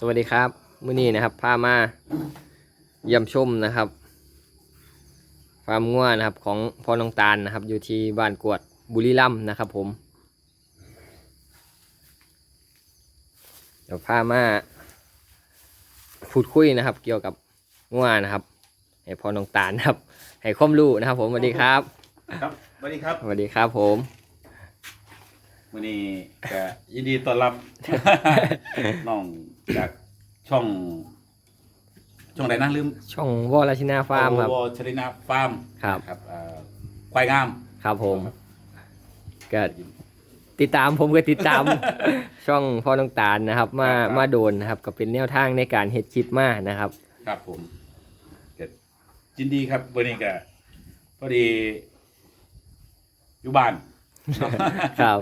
สวัสดีครับมื้อนี้นะครับพามาเยี่ยมชมนะครับฟาร์มงัวนะครับของพ่อน้องตาลนะครับ อยู่ที่บ้านกวดบุรีรัมย์นะครับผม เดี๋ยวพามาพูดคุยนะครับ เกี่ยวกับงัวนะครับให้พ่อน้องตาลนะครับ ให้ความรู้นะครับ ผมสวัสดีครับครับสวัสดีครับสวัสดีครับผมวันนี้ก็ยินดีต้อนรับน้อง จากช่อง ช่องไหนนะลืมช่องวอลชินาฟาร์มครับวชรินาฟาร์มครับ ครับเอ่อควายงาม ครับผมก็ติดตามผมก็ติดตาม ช่องพ่อน้องตาลนะครับ มามาโดนนะครับก็เป็นแนวทางในการเฮ็ดคลิปมานะครับ ครับผมก็ยินดีครับวันนี้ก็พอดี อยู่บ้าน ครับ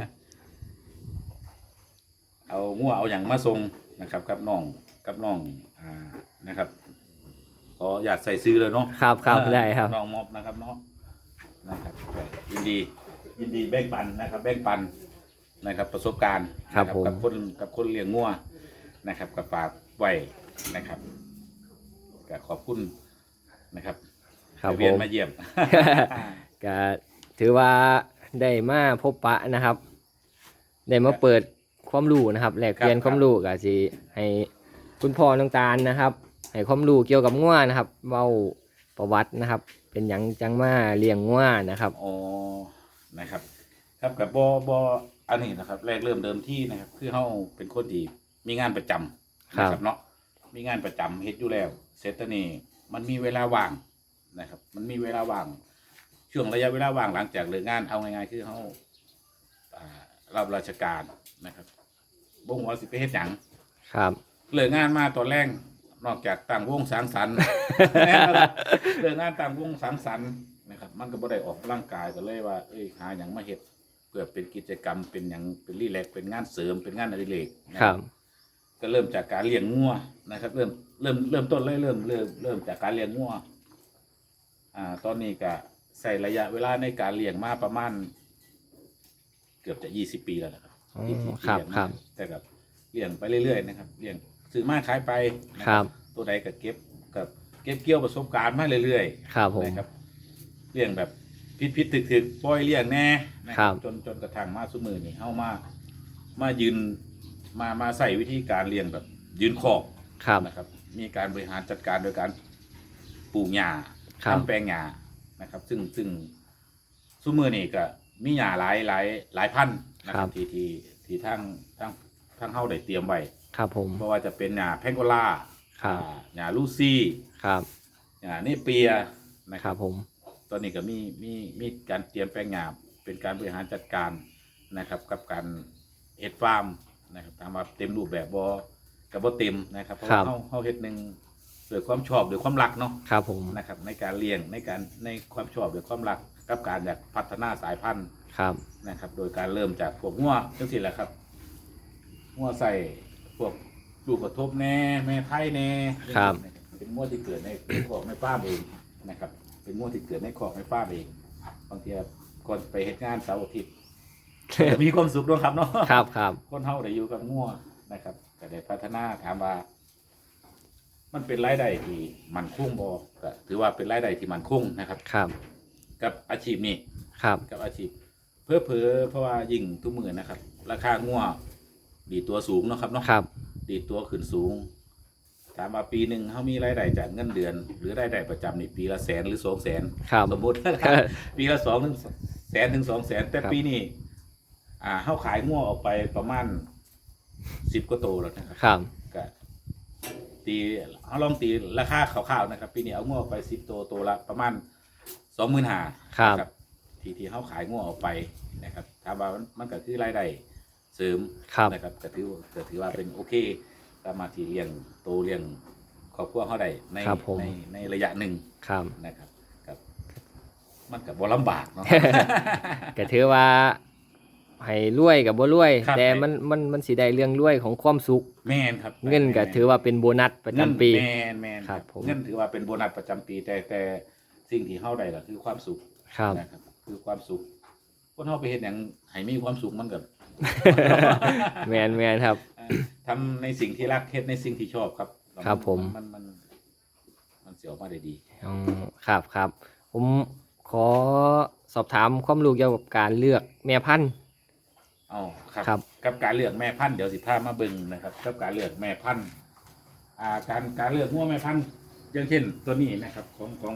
เอางัวเอาอย่างมาส่ง นะครับกับน้องกับน้องอ่านะครับขออยากใส่ซื้อเลยเนาะครับครับเออได้ครับน้องมอบนะครับเนาะนะครับก็ยินดี ยินดีแบ่งปันนะครับ แบ่งปันนะครับ ประสบการณ์ครับนะผมกับคนกับคนเลี้ยงงัวนะครับกับฝากไว้นะครับก็ขอบคุณนะครับครับเวียนผมมาเยี่ยมก็ถือว่าได้มาพบปะนะครับ ได้มาเปิด ความรู้นะครับแลกเปลี่ยนครับ ความรู้ก็สิให้คุณพ่อน้องตาลนะครับ ให้ความรู้เกี่ยวกับงัวนะครับเว้าประวัตินะครับ เป็นหยังจังมาเลี้ยงงัวนะครับ อ๋อนะครับ ครับกับบอบออันนี้นะครับ แรกเริ่มเดิมที่นะครับ คือเขาเป็นคนดีมีงานประจำนะคครัรับบเนาะมีงานประจำเฮ็ดอยู่แล้วเสร็จตอนนี้มันมีเวลาว่างนะครับ มันมีเวลาว่างช่วงระยะเวลาว่างหลังจากเลิกงานเอาง่ายๆคือเขาอ่ารับราชการนะครับ บ่งว่าสิไปเฮ็ดหยังครับ เลิกงานมาตอนแรกนอกจากต่างวงสังสรรค์ เลิกงานต่างวงสังสรรค์นะครับ มันก็บ่ได้ออกร่างกายก็เลยว่า เอ้ยหาหยังมาเฮ็ดเพื่อเป็นกิจกรรมเป็นหยังเป็นรีแลกซ์เป็นงานเสริมเป็นงานอดิเรกนะคครัรับบก็เริ่มจากการเลี้ยงงัวนะครับ เริ่มเริ่มเริ่มต้นเลยเริ่มเริ่มเริ่มจากการเลี้ยงงัวอ่า ตอนนี้ก็ใส่ระยะเวลาในการเลี้ยงมาประมาณ เกือบจะยี่สิบปีแล้วนะครับ อ๋อที่ที่ครับเลี้ยงครัมาบแต่กับเลี้ยงไปเรื่อยๆนะครับเลี้ยงซื้อมาขายไปนะครับตัวใดก็เก็บกับเก็บเกี่ยวประสบการณ์มาเรื่อยๆครับผมนะครับเลี้ยงแบบพิษพิษถึกถึกๆปล่อยเลี้ยงแน่นะครับ จนจนกระทั่งมาสุมือนี่เข้ามามายืนมามาใส่วิธีการเลี้ยงแบบ ยืนขอบ ครับ นะครับมีการบริหารจัดการโดยการปลูกหญ้าครับ ทำแปลงหญ้านะครับ ซึ่งซึ่งสุมือนี่ก็มีหญ้าหลายหลายหลายพันธุ์ นะครับที่ที่ที่ทั้งทั้งทั้งเข้าได้เตรียมไว้ครับผม เพราะว่าจะเป็นหญ้าแพงโกลาครับ อ่าหญ้าลูซี่ครับ หญ้าเนเปียนะคครัรับบผม ตอนนี้ก็มีมีมีการเตรียมแปลงงานเป็นการบริหารจัดการนะครับ กับการเฮ็ดฟาร์มนะครับถามว่าเต็มรูปแบบบ่กับบ่เต็มนะครับเพราะว่าเฮาเฮาเฮ็ดหนึ่งด้วยความชอบด้วยความรักเนาะครับผม นะครับ ในการเลี้ยงในการในความชอบด้วยความรัก กับการอยากพัฒนาสายพันธุ์ครับ นะครับ โดยการเริ่มจากพวกงัวจังซี่แหละครับงัวใส่พวกลูกกระทบแน่แม่ไทยแน่ครับ เป็นงัวที่เกิดในคอกในฟาร์มเองนะครับ เป็นงัวที่เกิดในคอกในฟาร์มเองบางทีก่อนไปเฮ็ดงานเสาร์อาทิตย์ก็มีความสุขด้วยครับเนาะครับครับ คนเฮาได้อยู่กับงัวนะครับก็ได้พัฒนาถามว่า มันเป็นรายได้ที่มันคงบ่ก็ถือว่าเป็นรายได้ที่มันคงนะครับ ครับ กับอาชีพนี้ครับ กับอาชีพเพื่อเผอๆเพราะว่ายิ่งทุกมือนะครับ ราคางัวดีดตัวสูงเนาะครับเนาะครับ ดีดตัวขึ้นสูง ถามว่าปีหนึ่งเขามีรายได้จากเงินเดือน หรือรายได้ประจำนี่ปีละแสนหรือสองแสนครับ สมมติปีละสองถึงแสนถึงสองแสนแต่ครับ ปีนี้อ่าเขาขายงัวออกไปประมาณสิบกว่าโตวแล้วนะครับ ครับ ก็ตีเขาลองตีราคาคร่าวๆนะครับ ปีนี้เอางัวออกไปสิบตัวตัวละประมาณ สองหมื่นห้าครับ ทีที่เขาขายงัวออกไปนะครับถามว่ามันมันก็คือรายได้เสริมครับนะครับก็ถือก็ถือว่าเป็นโอเค สามารถที่เลี้ยงโตเลี้ยงครอบครัวเขาได้ในครับผม ในในระยะหนึ่งครับนะครับครับมันกับบ่ลำบากเนาะ ก็ถือว่าให้รวยกับบ่รวย ครับ แต่มันมันมันสิได้เรื่องรวยของความสุข แม่นครับเงินก็ถือว่าเป็นโบนัสประจำปี เงินแม่นแม่นครับผม เงินถือว่าเป็นโบนัสประจำปีแต่แต่ สิ่งที่เขาได้ก็คือความสุขครับ นะครับ คือความสุขคนเขาไปเห็นอย่างให้มีความสุขมันกับแมนแมนครับอ่าทำในสิ่งที่รักเฮ็ดในสิ่งที่ชอบครับครับผมมันมันมันเสียออกมาได้ดี อ๋อครับครับผมขอสอบถามความรู้เกี่ยวกับการเลือกแม่พันธุ์อ๋อครับ ครับ กับการเลือกแม่พันธุ์เดี๋ยวสิพามาเบิ่งนะครับ กับการเลือกแม่พันธุ์อ่าการการเลือกงัวแม่พันธุ์อย่างเช่นตัวนี้นะครับ ของของ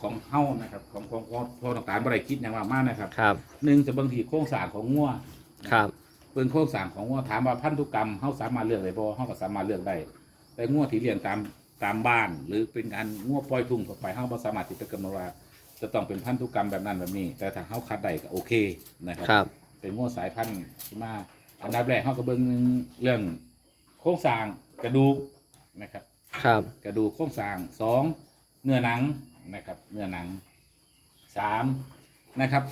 ของเฮานะครับของของของพ่อต่างๆบ่ได้คิดอย่างว่ามากนะครับครับ หนึ่งจะเบิ่งที่โครงสร้างของงัวครับ เบิ่งโครงสร้างของงัวถามว่าพันธุกรรมเฮาสามารถเลือกได้บ่เฮาก็สามารถเลือกได้ แต่งัวที่เลี้ยงตามตามบ้าน หรือเป็นการงัวปล่อยทุ่งทั่วไปเฮาบ่สามารถที่จะกำหนดว่าจะต้องเป็นพันธุกรรมแบบนั้นแบบนี้ แต่ถ้าเฮาคัดได้ก็โอเคนะครับ ครับ เป็นงัวสายพันธุ์ที่มาอันดับแรกเขาก็เบิ่งเรื่องโครงสร้างกระดูกนะครับ ครับ กระดูกโครงสร้างสองเนื้อหนัง นะครับเนื้อหนังสามนะครับ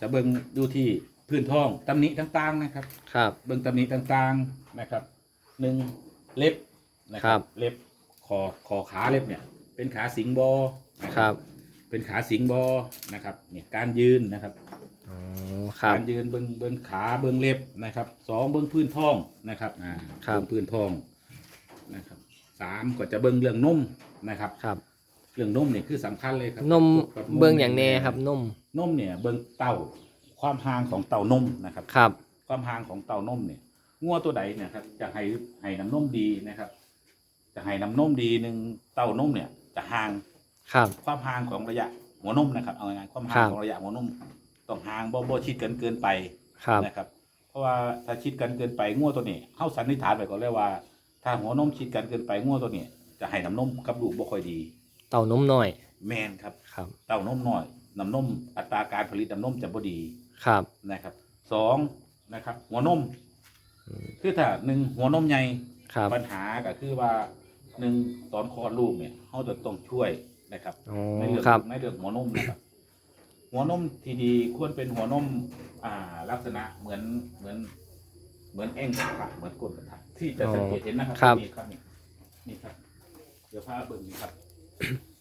จะเบิ่งดูที่พื้นท้องตำหนิต่างๆนะครับ ครับเบิ่งตำหนิต่างๆนะครับหนึ่งเล็บนะคครัรับเล็บคอคอขาเล็บเนี่ย เป็นขาสิงบอนะครับเป็นขาสิงบอนะครับเนี่ยการยืนนะครับ อ๋อครับ การยืนเบิ้งเบิ้งขาเบิ้งเล็บนะครับสองเบิ้งพื้นท้องนะครับอ่าครับ เบิ้งพื้นท้องนะครับสามก็จะเบิ้งเรื่องนมนะครับ ครับเรื่องนมเนี่ยคือสำคัญเลยครับนมกับเบื้องอย่างแน่ครับนมนมเนี่ยเบิ้งเต้าความห่างของเต้านมนะครับ ครับ ความห่างของเต้านมเนี่ยงัวตัวใดเนี่ยครับจะให้ให้น้ำนมดีนะครับ จะให้น้ำนมดีหนึ่งเต้านมเนี่ย จะห่างครับ ความห่างของระยะหัวนมนะครับเอาง่ายๆความห่างครับ ของระยะหัวนมต้องห่างบ่บ่ชิดกันเกินไปครับ นะครับ เพราะว่าถ้าชิดกันเกินไปงัวตัวนี้เข้าสันนิษฐานไปก่อนเลยว่า ถ้าหัวนมชิดกันเกินไปงัวตัวนี้จะให้น้ำนมกับลูกบ่ค่อยดี เต่านมน้อย แมนครับ ครับ เต้านมน้อยน้ำนมอัตราการผลิตน้ำนมจะบ่ดีครับ นะครับสองนะครับ หัวนม อืม คือถ้าหนึ่งหัวนมใหญ่ครับปัญหาก็คือว่าหนึ่งตอนคลอดลูกเนี่ยเขาจะต้องช่วยนะครับ อ๋อในเรื่องครับ ในเรื่องหัวนมนะครับ หัวนมที่ดีควรเป็นหัวนม อ่า ลักษณะเหมือนเหมือน เหมือนเอ็งกระทะเหมือนก้นกระทะที่จะสังเกตเห็นนะครับครับ นี่ครับนี่นี่ครับ เดี๋ยวพาเบิ่งนี่ครับ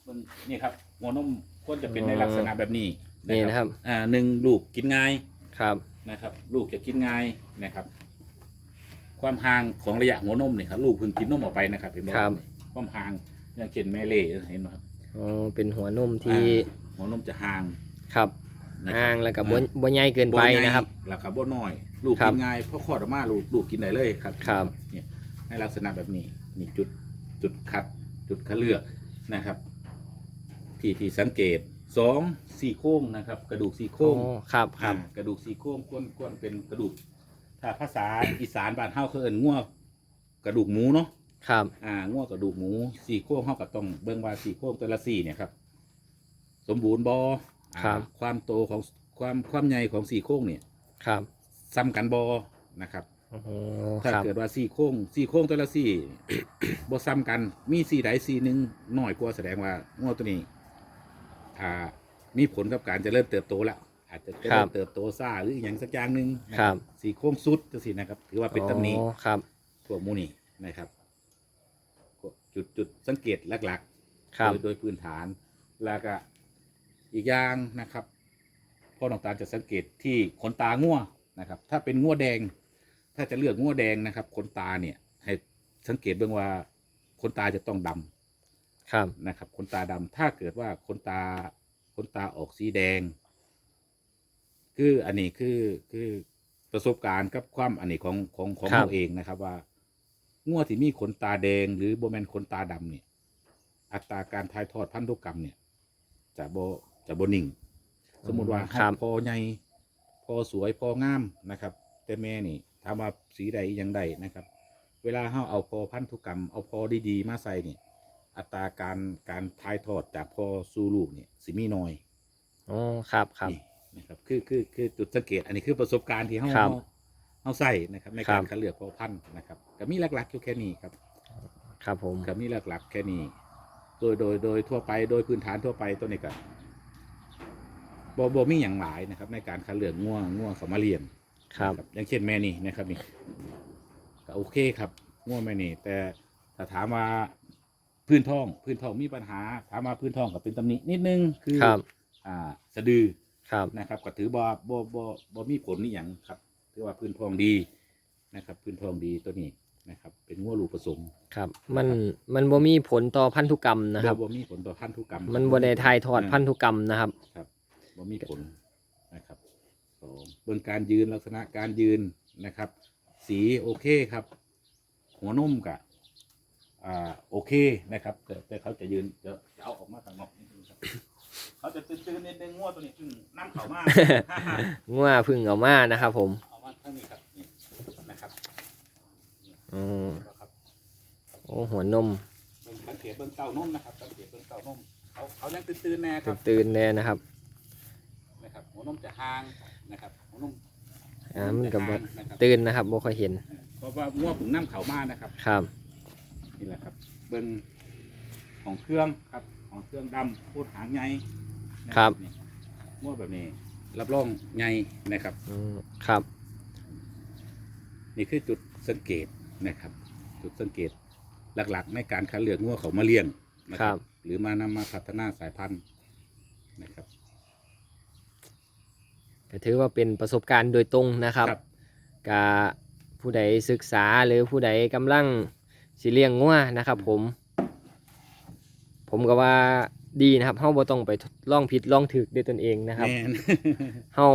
เบิ่งนี่ครับหัวนมควรจะเป็นในลักษณะแบบนี้นี่นะครับ อ่าหนึ่งลูกกินง่ายครับนะครับ ลูกจะกินง่ายนะครับ ความห่างของระยะหัวนมเนี่ยครับลูกเพิ่งกินนมออกไปนะครับเห็นไหมครับความห่างอย่างเช่นแม่เล่เห็นไหมครับอ๋อเป็นหัวนมที่อ่าหัวนมจะห่างครับนะคห่ารับงแล้วก็บ่บ่ใหญ่เกินไปนะครับแล้วก็บ่น้อย ลูกครักิบนง่ายเพราะคลอดออกมาลูกลูกกินได้เลยครับครับเนี่ยในลักษณะแบบนี้นี่จุดจุดคัดจุดคัดเลือก นะครับ ที่ที่สังเกตสองสี่โค้งนะครับ กระดูกสี่โอ้โค้งครับครับ อ่ากระดูกสี่โค้งก้นก้นเป็นกระดูก ถ้าภาษาอีสานบ้านเฮาเขาเอิ้นงัวกระดูกหมูเนาะ ครับ อ่างัวกระดูกหมูสี่โค้งเฮาก็ต้องเบิ่งว่าสี่โค้งแต่ละสี่เนี่ยครับสมบูรณ์บ่อ่าครับ ความโตของความความใหญ่ของสี่โค้งเนี่ยครับ ซ้ำกันบ่นะครับ โอ้โหถ้าครับเกิดว่าสี่โค้งสี่โค้งแต่ละสี่ บ่ซ้ำกันมีสี่ใดสี่หนึ่งน้อยกว่าแสดงว่างัวตัวนี้อ่ามีผลกับการเจะเริ่มเติบโตแล้วอาจจะเจริญเติบโตซ่าหรืออหย่างสักอย่างหนึ่งนะครับสี่โค้งสุดจังซี่นะครับ ถือว่าเป็นตำหนิอ๋อครับ พวกหมูนี่นะครับก็จุดจุดสังเกตหลักๆ ครับ โดยโดยพื้นฐานแล้วก็อีกอย่างนะครับพ่อน้องตาลจะสังเกตที่ขนตาง่วนะครับ ถ้าเป็นง่วแดง ถ้าจะเลือกง่วแดงนะครับขนตาเนี่ย ให้สังเกตเบื้องว่าขนตาจะต้องดำครับนะครับขนตาดำถ้าเกิดว่าขนตาขนตาออกสีแดง คืออันนี้คือคือประสบการณ์กับความอันนี้ของของของครับเราเองนะครับ ว่าง่วที่มีขนตาแดง หรือโบแมนขนตาดำเนี่ย อัตราการถ่ายทอดพันธุกรรมเนี่ย จะโบจะโบนิ่ง สมมุติว่าครับพอใหญ่พอสวยพองามนะครับ แต่แม่นี่ ถามว่าสีใดอยังใดนะครับ เวลาเฮาเอาพอพันธุกรรมเอาพอดีๆมาใส่เนี่ยอัตราการการถ่ายทอดจากพอสู่ลูกเนี่ยสิมีน้อยอ๋อครับครับนี่นะครับคือคือคือจุดสังเกต อันนี้คือประสบการณ์ที่เฮาครับเฮาเฮาใส่นะครับในครัการบคัดเลือกพอพันธุ์นะครับก็มีหลักๆอยู่แค่นี้ครับ ครับผม ก็มีหลักๆแค่นี้ โดย โดย โดยทั่วไป โดยพื้นฐานทั่วไปตัวนี้ก็บ่บ่มีอย่างหลายนะครับ ในการคัดเลือกง่วงง่วงเขามาเรียน ครับนะอย่างเช่นแม่นี่นะครับนี่ก็โอเคครับง่วงแม่นี่ แต่ถ้าถามว่าพื้นท้อง พื้นท้องมีปัญหา ถามว่าพื้นท้องกับเป็นตำหนินิดนึงคือครับ อ่าสะดือครับ นะครับก็ถือบ่บ่บ่บ่มีผลนี่อย่างครับถือว่าพื้นท้องดีนะครับ พื้นทองดีตัวนี้นะครับ เป็นงัวลูกผสมครับ มัน มันบ่มีผลต่อพันธุกรรมนะครับบ่มีผลต่อพันธุกรรมมันบ่ได้ถ่ายทอดพันธุกรรมนะครับ ครับบ่มีผลนะครับสอง เบื้องการยืนลักษณะการยืนนะครับ สีโอเคครับ หัวนุ่มกะอ่าโอเคนะครับ แต่แต่เขาจะยืนเดี๋ยวจะเอาออกมาข้างนอกนิดนึงครับเขาจะตื่นๆนิดนึงงัวตัวนี้ซึ่งน้ำเขามาก งัวพึ่งเอามานะครับผมเอามาข้างนี้ครับนี่นะครับอืมครับโอ้หัวนมเบิ่งสังเกตเบื้องเต้านมนะครับสังเกตเบื้องเต้านมเขาเขายังตื่นๆแน่ครับตื่นๆแน่นะครับ นะครับหัวนมจะห่าง นะครับหัวนมอ่ามันก็บ่จะห่างนะครับตื่นนะครับบ่ค่อยเห็นเพราะว่างัวผึ่งน้ำเขามานะครับ ครับ นี่แหละครับ เบิ้งของเครื่องครับ ของเครื่องดำพูดหางไงนะครับ นี่งัวแบบนี้ รับรองไงนะครับ อืมครับ นี่คือจุดสังเกตนะครับ จุดสังเกตหลักๆ ในการคัดเลือกงัวเขามาเลี้ยงนะคครัรับ หรือมานำมาพัฒนาสายพันธุ์นะครับ ก็ถือว่าเป็นประสบการณ์โดยตรงนะครับ กาผู้ใดศึกษาหรือผู้ใดกำลังสิเลี้ยงงัวนะครับ ผม ผมก็ว่าดีนะครับเฮาบ่ต้องไปทดลองผิดลองถูกด้วยตนเองนะครับ แม่นเฮา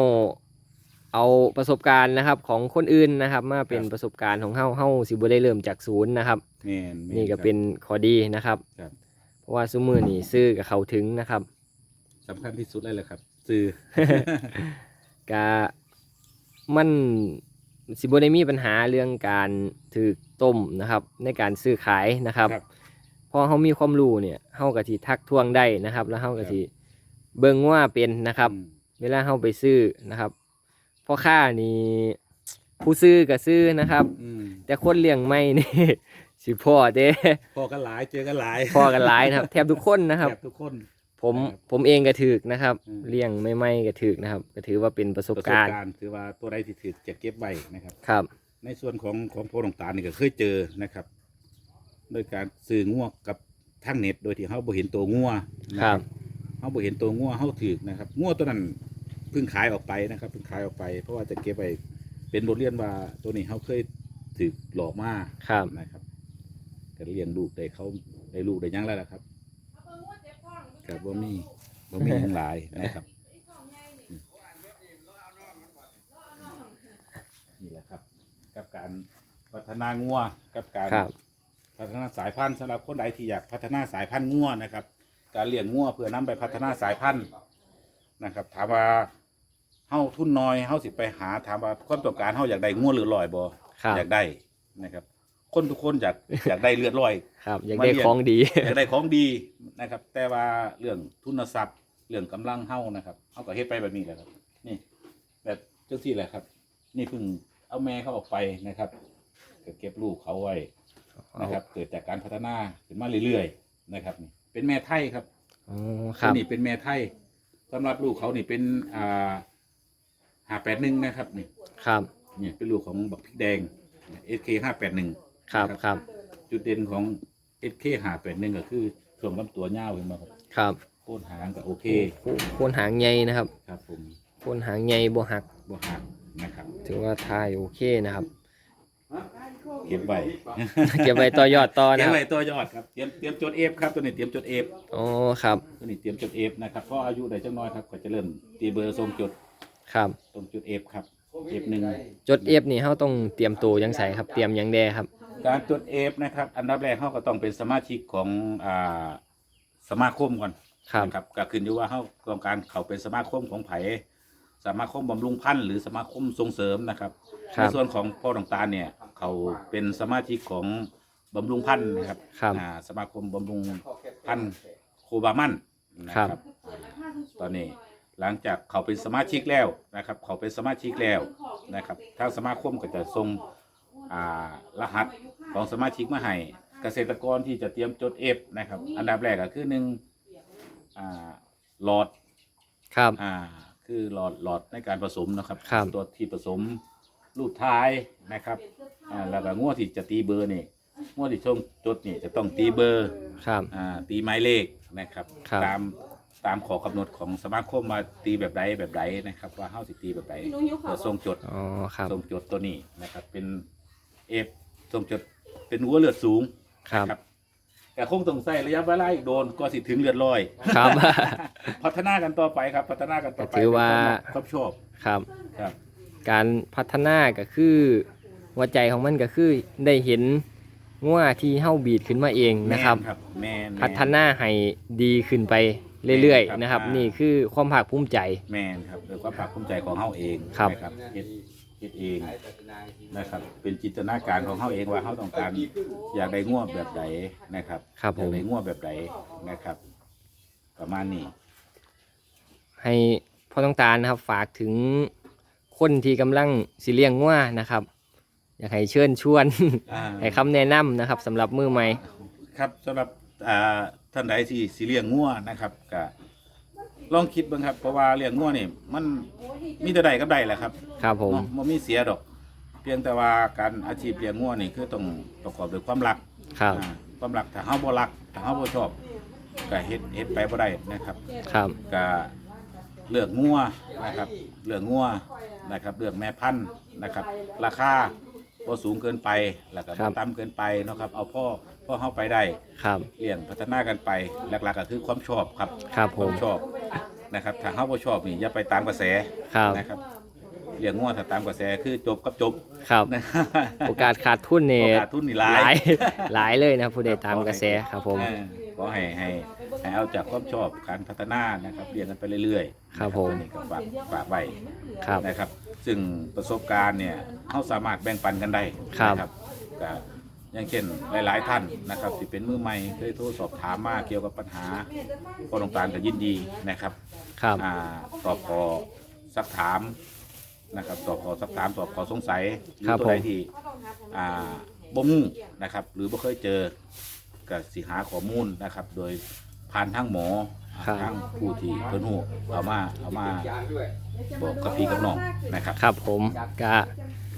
เอาประสบการณ์นะครับของคนอื่นนะครับ มาเป็นครับ ประสบการณ์ของเฮาเฮาสิบ่ได้เริ่มจากศูนย์นะครับ แม่นแม่นี่ก็ครับเป็นข้อดีนะครับ ครับเพราะว่าซุมือนี่ซื้อกับเขาถึงนะครับ สำคัญที่สุดเลยแหละครับซื้อ กะมันสิบ่ได้มีปัญหาเรื่องการถือต้มนะครับ ในการซื้อขายนะครับครับ พอเขามีความรู้เนี่ยเฮาก็สิทักท้วงได้นะครับ แล้วเฮาก็สิเบิ่งว่าเป็นนะครับ อืมเวลาเฮาไปซื้อนะครับพ่อค้านี่ผู้ซื้อก็ซื้อนะครับ อืมแต่คนเลี้ยงไม่นี่ สิพ่อเด้พอกันหลายเจอกันหลายพ่อกันหลายนะครับ แทบทุกคนนะครับ แทบทุกคน ผมครับผมเองก็ถือนะครับ อืม เลี้ยงไม่ไม่ก็ถือนะครับ ก็ถือว่าเป็นประสบประสบการณ์การณ์ถือว่าตัวใดที่ถือจะเก็บไว้นะครับ ครับ ในส่วนของของโพธิ์ต่างๆนี่ก็เคยเจอนะครับ โดยการซื้องัวกับทางเน็ตโดยที่เขาบ่เห็นตัวงัวนะครับเขาบ่เห็นตัวงัวเขาถือนะครับงัวตัวนั้นเพิ่งขายออกไปนะครับเพิ่งขายออกไป เพราะว่าจะเก็บไว้เป็นบทเรียนว่าตัวนี้เขาเคยถือหลอกมาครับ นะครับก็เลี้ยงลูกได้เขาได้ลูกได้หยังแล้วล่ะครับ กับบ่มีบ่มีทั้งหลายนะครับนี่แหละครับ กับการพัฒนางัวกับการครับ พัฒนาสายพันธุ์สำหรับคนใดที่อยากพัฒนาสายพันธุ์งัวนะครับ การเลี้ยงงัวเพื่อนำไปพัฒนาสายพันธุ์นะครับ ถามว่าเฮาทุนน้อยเฮาสิไปหาถามว่าความต้องการเฮาอยากได้งัวหรือลอยบ่ครับ อยากได้นะครับ คนทุกคนอยากอยากได้เลือดลอยครับ อยากมาได้เรียนของดี อยากได้ของดีนะครับ แต่ว่าเรื่องทุนทรัพย์เรื่องกำลังเฮานะครับเฮาก็เฮ็ดไปแบบนี้แหละครับ นี่ แบบจังซี่แหละครับ นี่เพิ่งเอาแม่เขาออกไปนะครับก็เก็บลูกเขาไว้นะครับ เกิดจากการพัฒนาขึ้นมาเรื่อยๆนะครับนี่เป็นแม่ไทยครับอ๋อคตัวรับนี้เป็นแม่ไทยสำหรับลูกเขานี่เป็นอ่าหาแปดหนึ่งนะครับนี่ครับนี่เป็นลูกของบักพริกแดง SK ห้าแปดหนึ่ง ครับครับจุดเด่นของ SK ห้าแปดหนึ่งก็คือช่วงลำตัวเงาวเห็นไหมครับครับโค่นหางก็โอเคโคโคนหางใหญ่นะครับ ครับผมโคนหางใหญ่บ่หักบ่หักนะครับถือว่าทายโอเคนะครับเก็บไว้เก็บไว้ต่อยอดต่อนะเก็ครับบไว้ตัวยอดครับเตรียมเตรียมจดเอฟครับตัวนี้เตรียมจดเอฟอ๋อครับตัวนี้เตรียมจดเอฟนะครับเพราะอายุได้จังน้อยครับก็จะเริ่มตีเบอร์ทรงจดครับตรงจุดเอฟครับเอฟหนึ่งจดเอฟนี่เฮาต้องเตรียมตัวยังไงครับ เตรียมหยังแดครับ การจดเอฟนะครับ อันดับแรกเขาก็ต้องเป็นสมาชิกของอ่าสมาคมก่อนครับนะครับก็ขึ้นอยู่ว่าเขาต้องการเขาเป็นสมาคมของไผ่สมาคมบำรุงพันธุ์หรือสมาคมส่งเสริมนะครับครัในบส่วนของพ่อต่างๆเนี่ยเขาเป็นสมาชิกของบำรุงพันธุ์นะครับครับ อ่าสมาคมบำรุงพันธุ์โคบามันนะครับตอนนี้หลังจากเขาเป็นสมาชิกแล้วนะครับ เขาเป็นสมาชิกแล้วนะครับทางสมาคมก็จะส่งอ่ารหัส ของสมาชิกมาให้เกษตรกรที่จะเตรียมจดเอฟนะครับ อันดับแรกก็คือหนึ่งอ่าหลอดครับ อ่า คือหลอดหลอดในการผสมนะครับ ครับ ตัวที่ผสมรูปท้ายนะครับอ่าแล้วก็งวดที่จะตีเบอร์นี่งวดที่ช่วงจดนี่จะต้องตีเบอร์ ครับ อ่าตีหมายเลขนะครับครับ ตามตามขอกำหนดของสมาคมมาตีแบบใดแบบใดนะครับ ว่าเฮาสิตีแบบใดเพื่อส่งจดอ๋อครับส่งจดตัวนี้นะครับ เป็นเอฟต้องจะ เป็นวัวเลือดสูงครับครับแต่คงต้องใส่ระยะเวลาอีกโดนก็สิถึงเลือดลอย ครับ พัฒนากันต่อไปครับ พัฒนากันต่อไปก็ถือว่าเป็นความชอบครับ ครับ การพัฒนาก็คือหัวใจของมันก็คือได้เห็นงัวที่เฮาบีดขึ้นมาเองนะครับ แม่ครับแม่นพัฒนาให้ดีขึ้นไปเรื่อยแม่นครับๆนะครับอ่านี่นี่คือความภาคภูมิใจ แม่นครับโดยความภาคภูมิใจของเฮาเองครับ นะครับเฮ็ด เฮ็ดเองนะครับ เป็นจินตนาการของเฮาเองว่าเฮาต้องการอยากได้ง่วแบบใดนะครับครับอผยากม ได้ง่วแบบใดนะครับ ประมาณนี้ ให้พ่อต้องตาลนะครับฝากถึงคนที่กำลังสิเลี้ยงงัวนะครับ อยากให้เชิญชวน อ่า ให้คำแนะนำนะครับสำหรับมือใหม่ ครับสำหรับอ่าท่านใดที่สิเลี้ยงงัวนะครับก็ ลองคิดเบ้างครับเพราะว่าเลี้ยงงัวนี่มันมีแต่ใดกับใดแหละครับครับผม เนาะมันมีเสียดอก เพียงแต่ว่าการอาชีพเลี้ยงงัวนี่คือต้องประกอบด้วยความรัก ครับ อ่าความรักถ้าเฮาบ่รักถ้าเฮาบ่ชอบก็เฮ็ดเฮ็ดไปบ่ได้นะครับครับ ก็เลือกงัวนะครับเลือกงัวนะครับเลือกแม่พันธุ์นะครับ ราคาบ่สูงเกินไปแล้วก็ครับ่บต่ำเกินไปเนาะครับเอาพ่อ พ่อเฮาไปได้ครับเลี้ยงพัฒนากันไปหลักๆก็คือความชอบครับครับผความมชอบนะครับถ้าเฮาบ่ชอบนี่อย่าไปตามกระแสครับนะครับเลี้ยงงัวถ้าตามกระแสคือจบกับจบครับ นะ โอกาสขาดทุนเนี่ยโอกาสทุนนี่หลาย หลายหลายเลยนะครับผู้ใดตามกระแสครับผม เออก็ให้ให้ให้เอาจากความชอบการพัฒนานะครับเรียนกันไปเรื่อยๆครับผม อันนี้ก็ฝากฝากไว้ครับ นะครับ ซึ่งประสบการณ์เนี่ยเขาสามารถแบ่งปันกันได้ครับ นะก็ อย่างเช่นหลาย ๆ ท่านนะครับที่เป็นมือใหม่เคยโทรสอบถามมาเกี่ยวกับปัญหาก็ต้องการก็ยินดีนะครับครับอ่าตอบขอสักถามนะครับตอบขอสักถามตอบขอสงสัยหรือครับตัวใดผม ที่อ่าบ่มู่นะครับ หรือบ่เคยเจอก็สิหาข้อมูลนะครับ โดยผ่านทางหมอครับ ทางผู้ที่เพิ่นฮู้เอามาเอามาบอกกับพี่กับน้องนะครับ ครับผมก็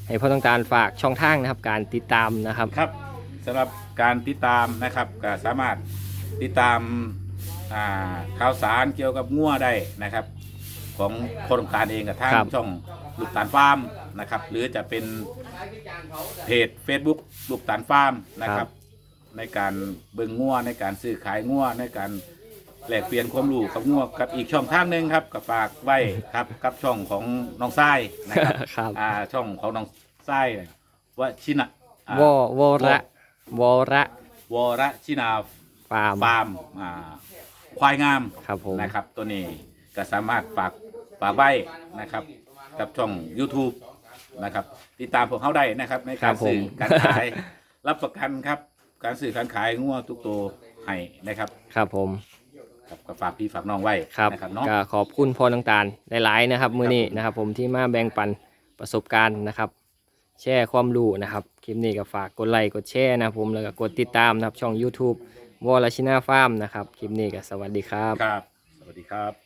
ให้พ่อต้องการฝากช่องทางนะครับ การติดตามนะครับ ครับ สำหรับการติดตามนะครับก็สามารถติดตามอ่าข่าวสารเกี่ยวกับงัวได้นะครับ ของคนของการเองกับทางครับ ช่องลูกตาลฟาร์มนะครับ หรือจะเป็นเพจ Facebook ลูกตาลฟาร์มนะครับ ในการเบิ่งงัวในการซื้อขายงัวในการแลกเปลี่ยนความรู้กับงัวกับอีกช่องทางหนึ่งครับกับฝากไว้ครับกับช่องของน้องทรายนะครับ ครับอ่าช่องของน้องทรายว่าชินะอ่าววระ วระวรชินาฟาร์ม ฟาร์มอ่าควายงามครับผม นะครับ ตัวนี้ก็สามารถฝากฝากไว้นะครับ กับช่อง YouTube นะครับ ติดตามพวกเขาได้นะครับ ในครัการบผมสื่อการขาย รับประกันครับ การสื่อการขายงัวทุกตัวให้นะครับครับผมกับก็ฝากพี่ฝากน้องไว้ครับนะครับเนาะ ก็ขอบคุณพ่อน้องตาลหลายๆนะครับ มือนี้นะครับ ผมที่มาแบ่งปันประสบการณ์นะครับ แชร์ความรู้นะครับ คลิปนี้ก็ฝากกดไลค์กดแชร์นะครับผมแล้วก็กดติดตามนะครับช่อง YouTube วอลชินาฟาร์มนะครับ คลิปนี้ก็สวัสดีครับ ครับ สวัสดีครับ